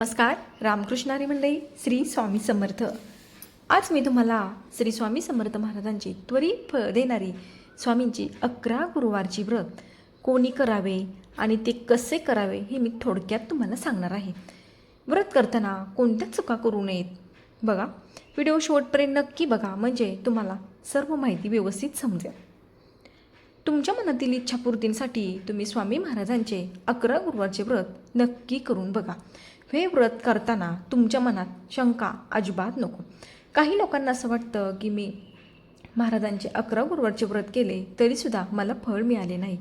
नमस्कार रामकृष्णारी मंडळी श्री स्वामी समर्थ. आज मी तुम्हाला श्री स्वामी समर्थ महाराजांची त्वरित फळ देणारी स्वामींची अकरा गुरुवारची व्रत कोणी करावे आणि ते कसे करावे हे मी थोडक्यात तुम्हाला सांगणार आहे. व्रत करताना कोणत्या चुका करू नयेत? बघा व्हिडिओ शेवटपर्यंत नक्की बघा म्हणजे तुम्हाला सर्व माहिती व्यवस्थित समजेल. तुमच्या मनातील इच्छापूर्तींसाठी तुम्ही स्वामी महाराजांचे अकरा गुरुवारचे व्रत नक्की करून बघा. हे व्रत करताना तुमच्या मनात शंका अजिबात नको. काही लोकांना असं वाटतं की मी महाराजांचे अकरा गुरुवारचे व्रत केले तरीसुद्धा मला फळ मिळाले नाही.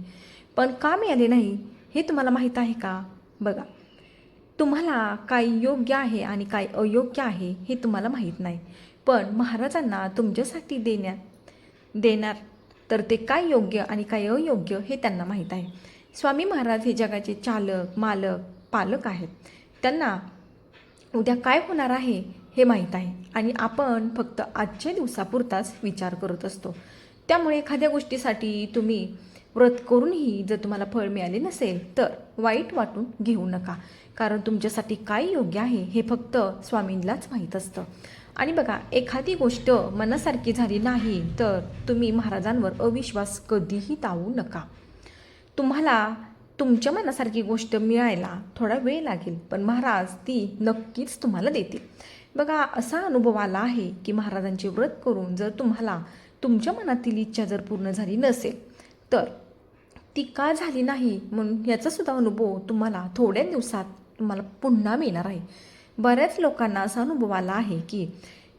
पण का मिळाले नाही हे तुम्हाला माहीत आहे का? बघा. तुम्हाला काय योग्य आहे आणि काय अयोग्य आहे हे तुम्हाला माहीत नाही. पण महाराजांना तुमच्यासाठी देण्यात देणार. तर ते काय योग्य आणि काय अयोग्य हे त्यांना माहीत आहे. स्वामी महाराज हे जगाचे चालक मालक पालक आहेत. त्यांना उद्या काय होणार आहे हे माहीत आहे. आणि आपण फक्त आजच्या दिवसापुरताच विचार करत असतो. त्यामुळे एखाद्या गोष्टीसाठी तुम्ही व्रत करूनही जर तुम्हाला फळ मिळाले नसेल तर वाईट वाटून घेऊ नका. कारण तुमच्यासाठी काय योग्य आहे हे फक्त स्वामींलाच माहीत असतं. आणि बघा एखादी गोष्ट मनासारखी झाली नाही तर तुम्ही महाराजांवर अविश्वास कधीही टाळू नका. तुम्हाला तुमच्या मनासारखी गोष्ट मिळायला थोडा वेळ लागेल पण महाराज ती नक्कीच तुम्हाला देतील. बघा असा अनुभव आला आहे की महाराजांचे व्रत करून जर तुम्हाला तुमच्या मनातील इच्छा जर पूर्ण झाली नसेल तर ती का झाली नाही म्हणून याचासुद्धा अनुभव तुम्हाला थोड्या दिवसात तुम्हाला पुन्हा मिळणार आहे. बऱ्याच लोकांना असा अनुभव आला आहे की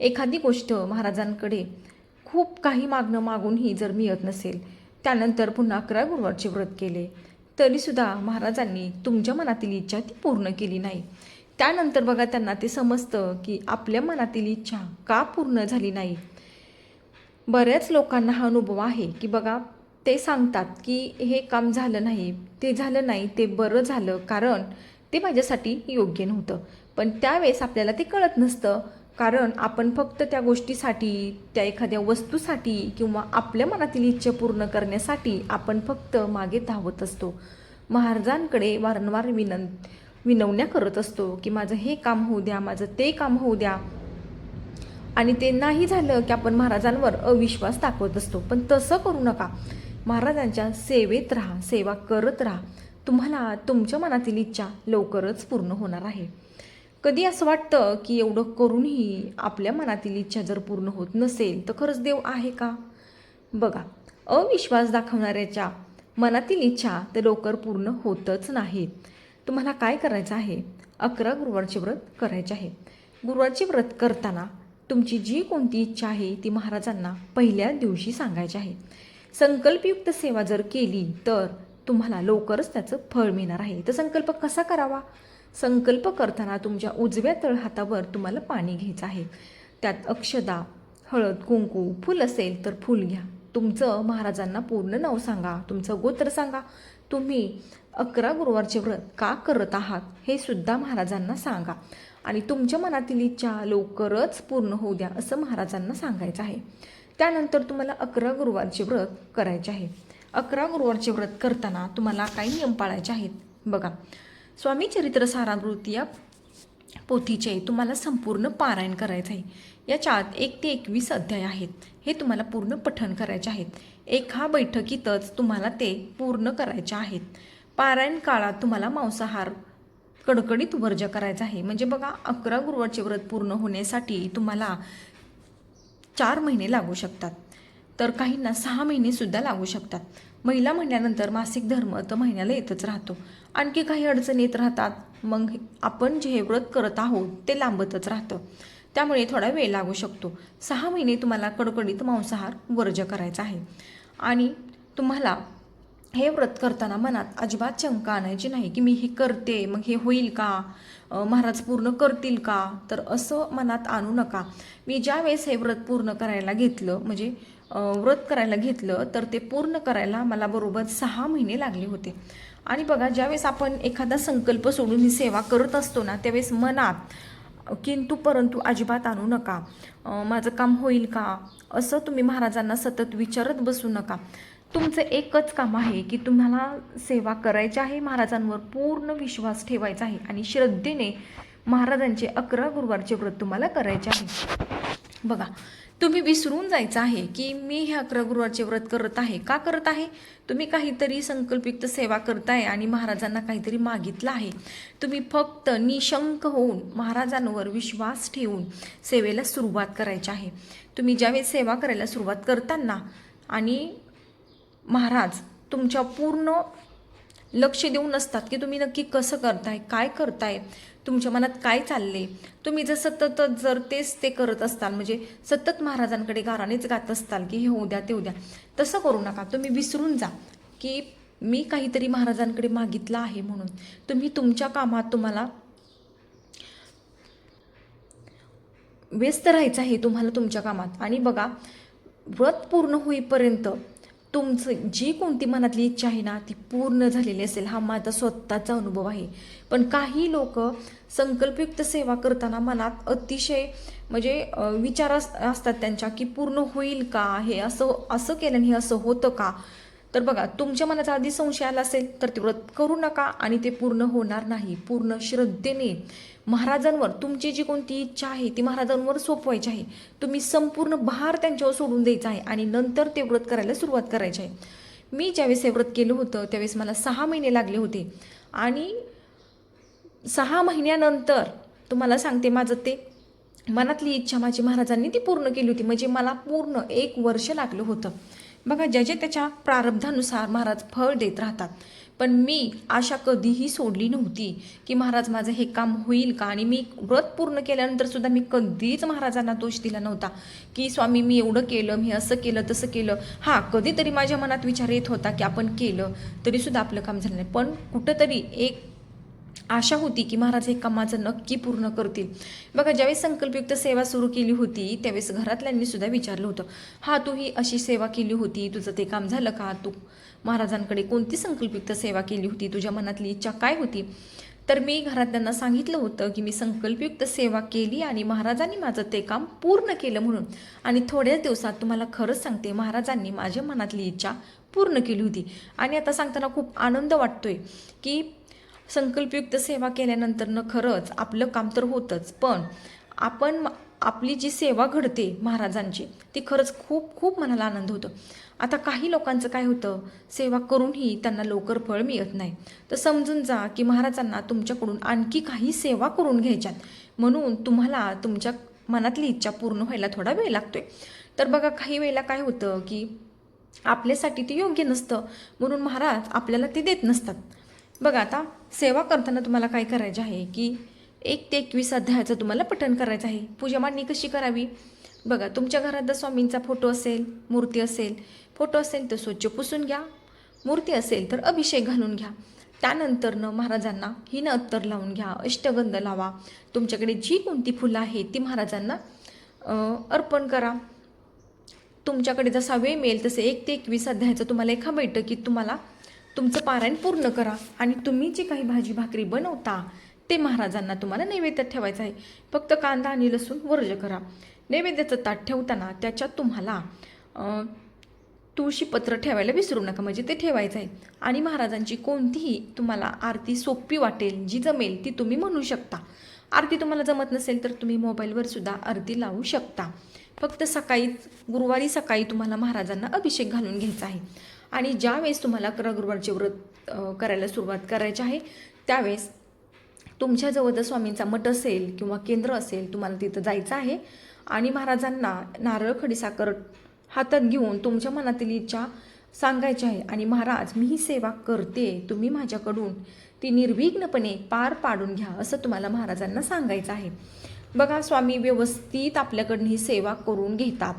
एखादी गोष्ट महाराजांकडे खूप काही मागणं मागूनही जर मिळत नसेल त्यानंतर पुन्हा अकरा गुरुवारचे व्रत केले तरीसुद्धा महाराजांनी तुमच्या मनातील इच्छा ती पूर्ण केली नाही. त्यानंतर बघा त्यांना ते समजतं की आपल्या मनातील इच्छा का पूर्ण झाली नाही. बऱ्याच लोकांना हा अनुभव आहे की बघा ते सांगतात की हे काम झालं नाही ते झालं नाही ते बरं झालं कारण ते माझ्यासाठी योग्य नव्हतं. पण त्यावेळेस आपल्याला ते कळत नसतं कारण आपण फक्त त्या गोष्टीसाठी त्या एखाद्या वस्तूसाठी किंवा आपल्या मनातील इच्छा पूर्ण करण्यासाठी आपण फक्त मागे धावत असतो. महाराजांकडे वारंवार विनं विनवण्या करत असतो की माझं हे काम होऊ द्या माझं ते काम होऊ द्या. आणि ते नाही झालं की आपण महाराजांवर अविश्वास दाखवत असतो. पण तसं करू नका. महाराजांच्या सेवेत राहा सेवा करत राहा. तुम्हाला तुमच्या मनातील इच्छा लवकरच पूर्ण होणार आहे. कधी असं वाटतं की एवढं करूनही आपल्या मनातील इच्छा जर पूर्ण होत नसेल तर खरंच देव आहे का? बघा अविश्वास दाखवणाऱ्याच्या मनातील इच्छा तर लवकर पूर्ण होतच नाही. तुम्हाला काय करायचं आहे? अकरा गुरुवारचे व्रत करायचे आहे. गुरुवारचे व्रत करताना तुमची जी कोणती इच्छा आहे ती महाराजांना पहिल्या दिवशी सांगायची आहे. संकल्पयुक्त सेवा जर केली तर तुम्हाला लवकरच त्याचं फळ मिळणार आहे. तर संकल्प कसा करावा? संकल्प करताना तुमच्या उजव्या तळहातावर तुम्हाला पाणी घ्यायचं आहे. त्यात अक्षदा हळद कुंकू फुल असेल तर फुल घ्या. तुमचं महाराजांना पूर्ण नाव सांगा. तुमचं गोत्र सांगा. तुम्ही अकरा गुरुवारचे व्रत का करत आहात हे सुद्धा महाराजांना सांगा. आणि तुमच्या मनातील इच्छा लवकरच पूर्ण होऊ द्या असं महाराजांना सांगायचं आहे. त्यानंतर तुम्हाला अकरा गुरुवारचे व्रत करायचे आहे. अकरा गुरुवारचे व्रत करताना तुम्हाला काही नियम पाळायचे आहेत. बघा स्वामी चरित्र सारावृत्ती या पोथीचे तुम्हाला संपूर्ण पारायण करायचं आहे. याच्यात एक ते एकवीस अध्याय आहेत. हे तुम्हाला पूर्ण पठण करायचे आहेत. एका बैठकीतच तुम्हाला ते पूर्ण करायचे आहेत. पारायण काळात तुम्हाला मांसाहार कडकडीत वर्ज करायचा आहे. म्हणजे बघा अकरा गुरुवारचे व्रत पूर्ण होण्यासाठी तुम्हाला चार महिने लागू शकतात. तर काहींना सहा महिनेसुद्धा लागू शकतात. महिला म्हणल्यानंतर मासिक धर्म तर महिन्याला येतच राहतो. आणखी काही अडचणी येत राहतात. मग आपण जे हे व्रत करत आहोत ते लांबतच राहतं. त्यामुळे थोडा वेळ लागू शकतो. सहा महिने तुम्हाला कडकडीत मांसाहार वर्ज करायचा आहे. आणि तुम्हाला हे व्रत करताना मनात अजिबात शंका आणायची नाही की मी हे करते मग हे होईल का? महाराज पूर्ण करतील का? तर असं मनात आणू नका. मी ज्यावेळेस हे व्रत पूर्ण करायला घेतलं म्हणजे व्रत करायला घेतलं तर ते पूर्ण करायला मला बरोबर सहा महिने लागले होते. आणि बघा ज्यावेळेस आपण एखादा संकल्प सोडून ही सेवा करत असतो ना त्यावेळेस मनात किंतु परंतु अजिबात आणू नका. माझं काम होईल का? असं तुम्ही महाराजांना सतत विचारत बसू नका. तुमचं एकच काम आहे की तुम्हाला सेवा करायची आहे महाराजांवर पूर्ण विश्वास ठेवायचा आहे आणि श्रद्धेने महाराजांचे अकरा गुरुवारचे व्रत तुम्हाला करायचे आहे. बघा तुम्ही विसरून जायचं आहे की मी हे अकरा गुरुवारचे व्रत करत आहे. का करत आहे? तुम्ही काहीतरी संकल्पयुक्त सेवा करताय आणि महाराजांना काहीतरी मागितलं आहे. तुम्ही फक्त निशंक होऊन महाराजांवर विश्वास ठेवून सेवेला सुरुवात करायची आहे. तुम्ही ज्यावेळेस सेवा करायला सुरुवात करताना आणि महाराज तुमच्या पूर्ण लक्ष देऊन नसतात की तुम्ही नक्की कसं करताय काय करताय तुमच्या मनात काय चालले तुम्ही जर सतत जर तेच ते करत असताल म्हणजे सतत महाराजांकडे गारानेच गात असताल की हे होऊ द्या ते होऊ द्या तसं करू नका. तुम्ही विसरून जा की मी काहीतरी महाराजांकडे मागितलं आहे म्हणून. तुम्ही तुमच्या कामात तुम्हाला व्यस्त राहायचं आहे तुम्हाला तुमच्या कामात. आणि बघा व्रत पूर्ण होईपर्यंत तुमचं जी कोणती मनातली इच्छा आहे ना ती पूर्ण झालेली असेल हा माझा स्वतःचा अनुभव आहे. पण काही लोक संकल्पयुक्त सेवा करताना मनात अतिशय म्हणजे विचार अस- असतात त्यांच्या की पूर्ण होईल का? हे असं असं केल्याने हे असं होतं का? तर बघा तुमच्या मनाचा आधी संशय आला असेल तर ते व्रत करू नका आणि ते पूर्ण होणार नाही. पूर्ण श्रद्धेने महाराजांवर तुमची जी कोणती इच्छा आहे ती महाराजांवर सोपवायची आहे. तुम्ही संपूर्ण भार त्यांच्यावर सोडून द्यायचा आहे आणि नंतर ते व्रत करायला सुरुवात करायची आहे. मी ज्यावेळेस हे व्रत केलं होतं त्यावेळेस मला सहा महिने लागले होते. आणि सहा महिन्यानंतर तुम्हाला सांगते माझं ते मनातली इच्छा माझी महाराजांनी ती पूर्ण केली होती. म्हणजे मला पूर्ण एक वर्ष लागलं होतं. बघा ज्याच्या त्याच्या प्रारब्धानुसार महाराज फळ देत राहतात पण मी आशा कधीही सोडली नव्हती की महाराज माझं हे काम होईल का? आणि मी व्रत पूर्ण केल्यानंतर सुद्धा मी कधीच महाराजांना दोष दिला नव्हता की स्वामी मी एवढं केलं मी असं केलं तसं केलं. हां कधीतरी माझ्या मनात विचार येत होता की आपण केलं तरीसुद्धा आपलं काम झालं नाही. पण कुठंतरी एक आशा होती की महाराज हे कामाचं नक्की पूर्ण करतील. बघा ज्यावेळेस संकल्पयुक्त सेवा सुरू केली होती त्यावेळेस घरातल्यांनी सुद्धा विचारलं होतं हा तू ही अशी सेवा केली होती? तुझं ते काम झालं का? तू महाराजांकडे कोणती संकल्पयुक्त सेवा केली होती? तुझ्या मनातली इच्छा काय होती? तर मी घरातल्यांना सांगितलं होतं की मी संकल्पयुक्त सेवा केली आणि महाराजांनी माझं ते काम पूर्ण केलं म्हणून. आणि थोड्याच दिवसात तुम्हाला खरंच सांगते महाराजांनी माझ्या मनातली इच्छा पूर्ण केली होती. आणि आता सांगताना खूप आनंद वाटतोय की संकल्पयुक्त सेवा केल्यानंतर खरंच आपलं काम तर होतंच पण आपण आपली जी सेवा घडते महाराजांची ती खरंच खूप खूप मनाला आनंद होतो. आता काही लोकांचं काय होतं सेवा करूनही त्यांना लवकर फळ मिळत नाही. तर समजून जा की महाराजांना तुमच्याकडून आणखी काही सेवा करून घ्यायच्यात. म्हणून तुम्हाला तुमच्या मनातली इच्छा पूर्ण व्हायला थोडा वेळ लागतोय. तर बघा काही वेळेला काय होतं की आपल्यासाठी ते योग्य नसतं. म्हणून महाराज आपल्याला ते देत नसतात. बघा आता सेवा करताना तुम्हाला काय करायचं आहे की एक ते एकवीस अध्यायाचं तुम्हाला पठण करायचं आहे. पूजा मांडणी कशी करावी? बघा तुमच्या घरात जर स्वामींचा फोटो असेल मूर्ती असेल फोटो असेल तर स्वच्छ पुसून घ्या. मूर्ती असेल तर अभिषेक घालून घ्या. त्यानंतरनं महाराजांना हिनं अत्तर लावून घ्या अष्टगंध लावा. तुमच्याकडे जी कोणती फुलं आहेत ती महाराजांना अर्पण करा. तुमच्याकडे जसा वेळ मिळेल तसे एक ते एकवीस अध्यायाचं तुम्हाला एका बैठकीत तुम्हाला तुमचं पारायण पूर्ण करा आणि तुम्ही जी काही भाजी भाकरी बनवता ते महाराजांना तुम्हाला नैवेद्यात ठेवायचं आहे. फक्त कांदा आणि लसूण वर्ज करा. नैवेद्याचं ताट ठेवताना त्याच्यात तुम्हाला तुळशीपत्र ठेवायला विसरू नका. म्हणजे ते ठेवायचं आहे. आणि महाराजांची कोणतीही तुम्हाला आरती सोपी वाटेल जी जमेल ती तुम्ही म्हणू शकता. आरती तुम्हाला जमत नसेल तर तुम्ही मोबाईलवर सुद्धा आरती लावू शकता. फक्त सकाळी गुरुवारी सकाळी तुम्हाला महाराजांना अभिषेक घालून घ्यायचा आहे. आणि ज्यावेळेस तुम्हाला अकरा व्रत करायला सुरुवात करायची आहे त्यावेळेस तुमच्याजवळ जर स्वामींचा मठ असेल किंवा केंद्र असेल तुम्हाला तिथं जायचं आहे. आणि महाराजांना नारळ खडीसाखर हातात घेऊन तुमच्या मनातील इच्छा सांगायची आहे. आणि महाराज मी ही सेवा करते. तुम्ही माझ्याकडून ती निर्विघ्नपणे पार पाडून घ्या असं तुम्हाला महाराजांना सांगायचं आहे. बघा स्वामी व्यवस्थित आपल्याकडून ही सेवा करून घेतात.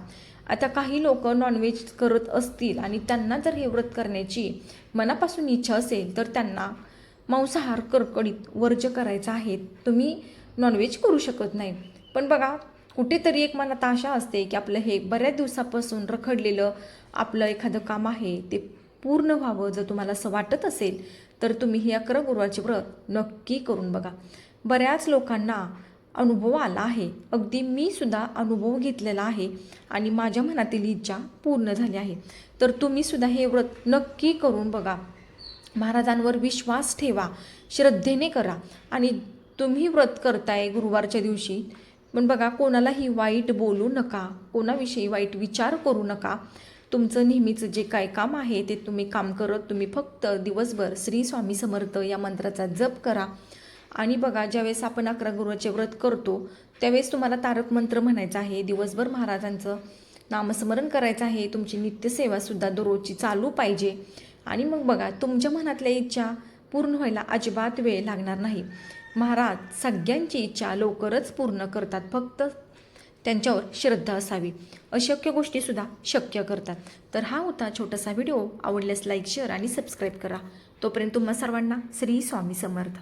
आता काही लोक नॉनव्हेज करत असतील आणि त्यांना जर हे व्रत करण्याची मनापासून इच्छा असेल तर त्यांना मांसाहार कडकडीत वर्ज करायचा आहे. तुम्ही नॉनव्हेज करू शकत नाही. पण बघा कुठेतरी एक मनात आशा असते की आपलं हे बऱ्याच दिवसापासून रखडलेलं आपलं एखादं काम आहे ते पूर्ण व्हावं जर तुम्हाला असं वाटत असेल तर तुम्ही हे अकरा गुरुवारचे व्रत नक्की करून बघा. बऱ्याच लोकांना अनुभव आला आहे. अगदी मी सुद्धा अनुभव घेतलेला आहे आणि माझ्या मनातील इच्छा पूर्ण झाली आहे. तर तुम्ही सुद्धा हे व्रत नक्की करून बघा. महाराजांवर विश्वास ठेवा श्रद्धेने करा आणि तुम्ही व्रत करताय गुरुवारच्या दिवशी पण बघा कोणालाही वाईट बोलू नका कोणाविषयी वाईट विचार करू नका. तुमचं नेहमीचं जे काय काम आहे ते तुम्ही काम करत तुम्ही फक्त दिवसभर श्री स्वामी समर्थ या मंत्राचा जप करा. आणि बघा ज्यावेळेस आपण अकरा गुरुवाचे व्रत करतो त्यावेळेस तुम्हाला तारक मंत्र म्हणायचा आहे. दिवसभर महाराजांचं नामस्मरण करायचं आहे. तुमची नित्यसेवासुद्धा दररोजची चालू पाहिजे. आणि मग बघा तुमच्या मनातल्या इच्छा पूर्ण व्हायला अजिबात वेळ लागणार नाही. महाराज सगळ्यांची इच्छा लवकरच पूर्ण करतात. फक्त त्यांच्यावर श्रद्धा असावी. अशक्य गोष्टीसुद्धा शक्य करतात. तर हा होता छोटासा व्हिडिओ. आवडल्यास लाईक शेअर आणि सबस्क्राईब करा. तोपर्यंत तुम्हा सर्वांना श्री स्वामी समर्थ.